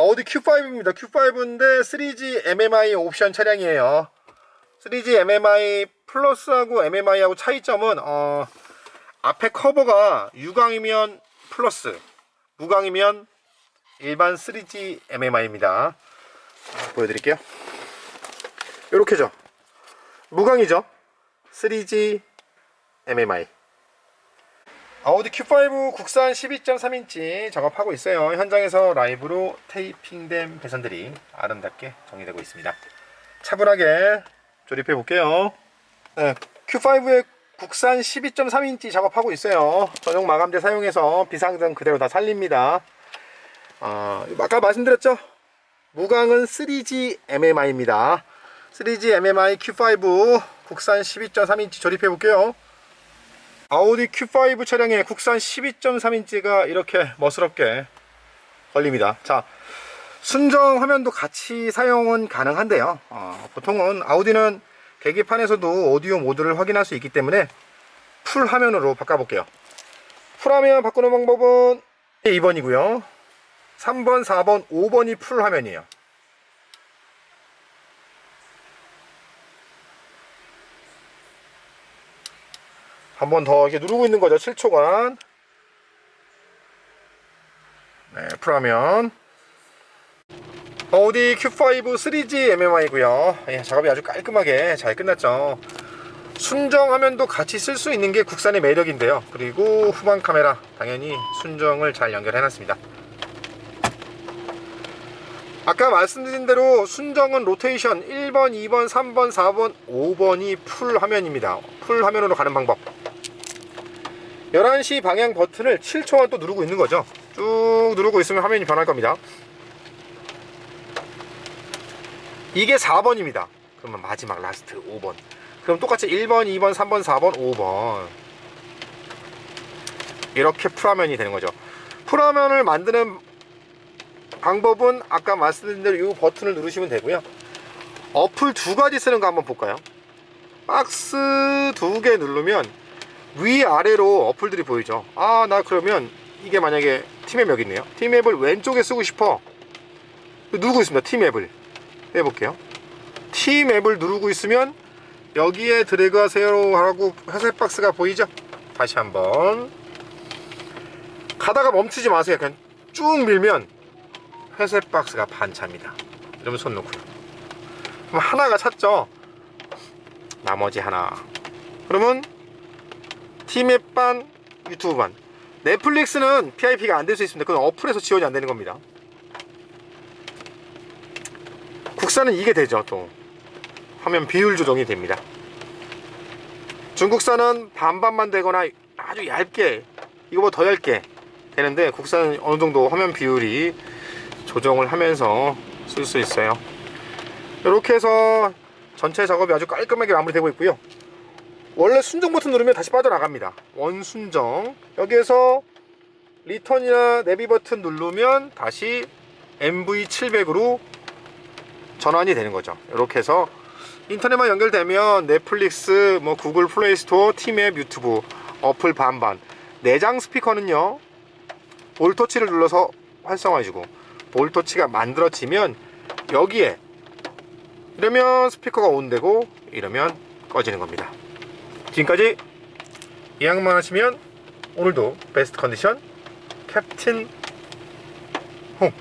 어디 Q5입니다. Q5인데 3G MMI 옵션 차량이에요. 3G MMI 플러스하고 MMI하고 차이점은 어, 앞에 커버가 유광이면 플러스, 무광이면 일반 3G MMI입니다. 보여드릴게요. 이렇게죠. 무광이죠. 3G MMI. 아우디 Q5 국산 12.3인치 작업하고 있어요. 현장에서 라이브로 테이핑된 배선들이 아름답게 정리되고 있습니다. 차분하게 조립해 볼게요. 네, Q5의 국산 12.3인치 작업하고 있어요. 전용 마감재 사용해서 비상등 그대로 다 살립니다. 아, 아까 말씀드렸죠? 무광은 3G MMI입니다. 3G MMI Q5 국산 12.3인치 조립해 볼게요. 아우디 Q5 차량에 국산 12.3인치가 이렇게 멋스럽게 걸립니다. 자, 순정 화면도 같이 사용은 가능한데요. 어, 보통은 아우디는 계기판에서도 오디오 모드를 확인할 수 있기 때문에 풀 화면으로 바꿔볼게요. 풀 화면 바꾸는 방법은 2번이고요. 3번, 4번, 5번이 풀 화면이에요. 한 번 더 이렇게 누르고 있는 거죠. 7초간. 네, 풀하면 어디 Q5 3G MMI고요. 예, 작업이 아주 깔끔하게 잘 끝났죠. 순정 화면도 같이 쓸 수 있는 게 국산의 매력인데요. 그리고 후방 카메라 당연히 순정을 잘 연결해 놨습니다. 아까 말씀드린 대로 순정은 로테이션 1번, 2번, 3번, 4번, 5번이 풀 화면입니다. 풀 화면으로 가는 방법. 11시 방향 버튼을 7초간 또 누르고 있는 거죠. 쭉 누르고 있으면 화면이 변할 겁니다. 이게 4번입니다. 그러면 마지막 라스트 5번. 그럼 똑같이 1번, 2번, 3번, 4번, 5번. 이렇게 풀화면이 되는 거죠. 풀화면을 만드는 방법은 아까 말씀드린 대로 이 버튼을 누르시면 되고요. 어플 두 가지 쓰는 거 한번 볼까요? 박스 두 개 누르면 위아래로 어플들이 보이죠. 아, 나 그러면 이게 만약에 팀앱 여기 있네요. 팀앱을 왼쪽에 쓰고 싶어. 누르고 있습니다. 팀앱을. 해볼게요. 팀앱을 누르고 있으면 여기에 드래그 하세요 하고 회색 박스가 보이죠? 다시 한번. 가다가 멈추지 마세요. 그냥 쭉 밀면 회색 박스가 반차입니다. 이러면 손 놓고요. 그럼 하나가 찼죠? 나머지 하나. 그러면 팀앱 반, 유튜브 반. 넷플릭스는 PIP가 안 될 수 있습니다. 그건 어플에서 지원이 안 되는 겁니다. 국산은 이게 되죠, 또. 화면 비율 조정이 됩니다. 중국산은 반반만 되거나 아주 얇게, 이거보다 더 얇게 되는데, 국산은 어느 정도 화면 비율이 조정을 하면서 쓸 수 있어요. 이렇게 해서 전체 작업이 아주 깔끔하게 마무리되고 있고요. 원래 순정 버튼 누르면 다시 빠져나갑니다. 원순정. 여기에서 리턴이나 내비 버튼 누르면 다시 MV700으로 전환이 되는 거죠. 이렇게 해서 인터넷만 연결되면 넷플릭스, 뭐 구글 플레이 스토어, 팀앱, 유튜브, 어플 반반. 내장 스피커는요. 볼터치를 눌러서 활성화해주고 볼터치가 만들어지면 여기에 이러면 스피커가 온되고 이러면 꺼지는 겁니다. 지금까지 예약만 하시면 오늘도 베스트 컨디션 캡틴 홈